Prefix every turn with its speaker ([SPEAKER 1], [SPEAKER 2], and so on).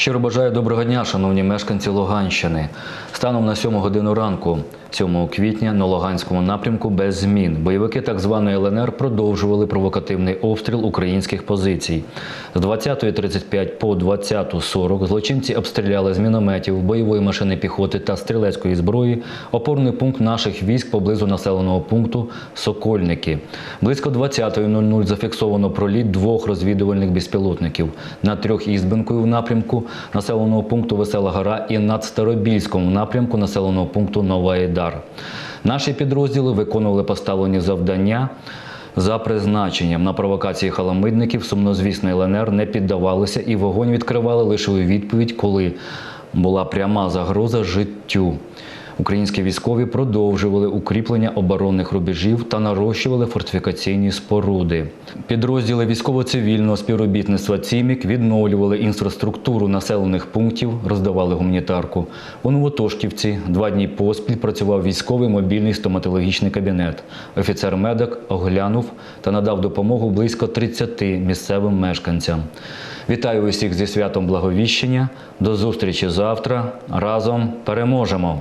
[SPEAKER 1] Щиро бажаю доброго дня, шановні мешканці Луганщини. Станом на 7 годину ранку, 7 квітня, на Луганському напрямку без змін. Бойовики так званої ЛНР продовжували провокативний обстріл українських позицій. З 20.35 по 20.40 злочинці обстріляли з мінометів, бойової машини піхоти та стрілецької зброї опорний пункт наших військ поблизу населеного пункту Сокольники. Близько 20.00 зафіксовано проліт двох розвідувальних безпілотників над трьох ізбинкою в напрямку населеного пункту Весела Гора і над Старобільськом в напрямку населеного пункту Нова Айдар. Наші підрозділи виконували поставлені завдання. За призначенням на провокації халамидників сумнозвісний ЛНР не піддавалися і вогонь відкривали лише у відповідь, коли була пряма загроза життю. Українські військові продовжували укріплення оборонних рубежів та нарощували фортифікаційні споруди. Підрозділи військово-цивільного співробітництва ЦІМІК відновлювали інфраструктуру населених пунктів, роздавали гуманітарку. У Новотошківці два дні поспіль працював військовий мобільний стоматологічний кабінет. Офіцер-медик оглянув та надав допомогу близько 30 місцевим мешканцям. Вітаю усіх зі святом Благовіщення. До зустрічі завтра. Разом переможемо!